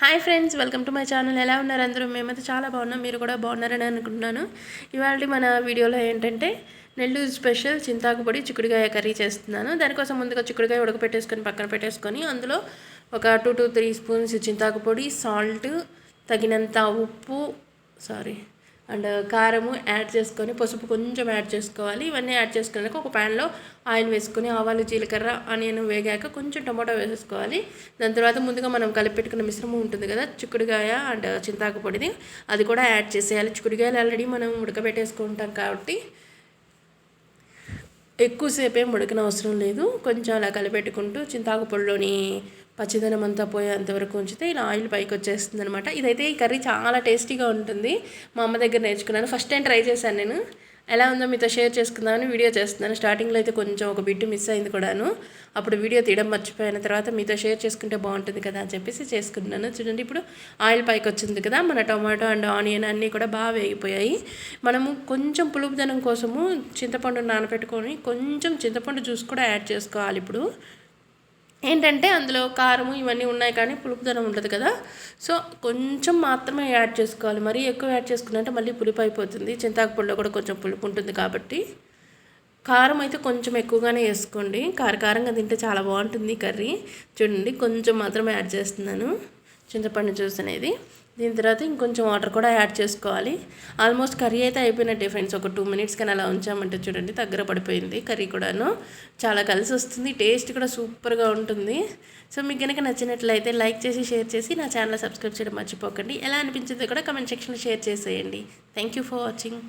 Hi friends welcome to my channel ఎలా ఉన్నారు అందరూ? మేమైతే చాలా బాగున్నాం. మీరు కూడా బాగున్నారని అనుకుంటున్నాను. ఇవాళ మన వీడియోలో ఏంటంటే నెల్లూరు స్పెషల్ చింతాకు పొడి చిక్కుడుకాయ కర్రీ చేస్తున్నాను. దానికోసం ముందుగా చిక్కుడుకాయ ఉడకపెట్టేసుకొని పక్కన పెట్టేసుకొని అందులో ఒక టూ టు త్రీ స్పూన్స్ చింతాకు పొడి సాల్ట్ తగినంత ఉప్పు సారీ అండ్ కారము యాడ్ చేసుకొని పసుపు కొంచెం యాడ్ చేసుకోవాలి. ఇవన్నీ యాడ్ చేసుకున్నాక ఒక ప్యాన్లో ఆయిల్ వేసుకొని ఆవాలు జీలకర్ర ఆనియన్ వేగాక కొంచెం టమాటో వేసేసుకోవాలి. దాని తర్వాత ముందుగా మనం కలిపెట్టుకున్న మిశ్రమం ఉంటుంది కదా చిక్కుడుగాయ అండ్ చింతాకు పొడిది అది కూడా యాడ్ చేసేయాలి. చిక్కుడుగాయలు ఆల్రెడీ మనం ఉడకబెట్టేసుకుంటాం కాబట్టి ఎక్కువసేపు ఏం ఉడకన అవసరం లేదు. కొంచెం అలా కలిపెట్టుకుంటూ చింతాకు పొడిలోని పచ్చిదనం అంతా పోయేంతవరకు ఉంచితే ఇలా ఆయిల్ పైకి వచ్చేస్తుంది అనమాట ఇదైతే ఈ కర్రీ చాలా టేస్టీగా ఉంటుంది. మా అమ్మ దగ్గర నేర్చుకున్నాను. ఫస్ట్ టైం ట్రై చేశాను నేను. ఎలా ఉందో మీతో షేర్ చేసుకుందామని వీడియో చేస్తున్నాను. స్టార్టింగ్లో అయితే కొంచెం ఒక బిట్టు మిస్ అయింది కూడాను. అప్పుడు వీడియో తీయడం మర్చిపోయిన తర్వాత మీతో షేర్ చేసుకుంటే బాగుంటుంది కదా అని చెప్పేసి చేసుకున్నాను చూడండి ఇప్పుడు ఆయిల్ పైకి వచ్చింది కదా మన టమాటో అండ్ ఆనియన్ అన్నీ కూడా బాగా వేగిపోయాయి. మనము కొంచెం పులుపుదనం కోసము చింతపండు నానబెట్టుకొని కొంచెం చింతపండు జ్యూస్ కూడా యాడ్ చేసుకోవాలి ఇప్పుడు. ఏంటంటే అందులో కారము ఇవన్నీ ఉన్నాయి కానీ పులుపుదనం ఉంటుంది కదా. సో కొంచెం మాత్రమే యాడ్ చేసుకోవాలి. మరీ ఎక్కువ యాడ్ చేసుకున్నంటే మళ్ళీ పులుపు అయిపోతుంది. చింతాకు కూడా కొంచెం పులుపు ఉంటుంది కాబట్టి. కారం అయితే కొంచెం ఎక్కువగానే వేసుకోండి. కారకారంగా తింటే చాలా బాగుంటుంది కర్రీ. చూడండి కొంచెం మాత్రమే యాడ్ చేస్తున్నాను. చింతపండు జ్యూస్ అనేది. దీని తర్వాత ఇంకొంచెం వాటర్ కూడా యాడ్ చేసుకోవాలి. ఆల్మోస్ట్ కర్రీ అయితే అయిపోయినట్టే ఫ్రెండ్స్. ఒక టూ మినిట్స్ కానీ అలా ఉంచామంటే చూడండి దగ్గర పడిపోయింది కర్రీ కూడాను. చాలా కలిసి వస్తుంది టేస్ట్ కూడా సూపర్గా ఉంటుంది. సో మీకు కనుక నచ్చినట్లయితే లైక్ చేసి షేర్ చేసి నా ఛానల్ సబ్స్క్రైబ్ చేయడం మర్చిపోకండి. ఎలా అనిపించిందో కూడా కమెంట్ సెక్షన్లో షేర్ చేసేయండి. Thank you for watching.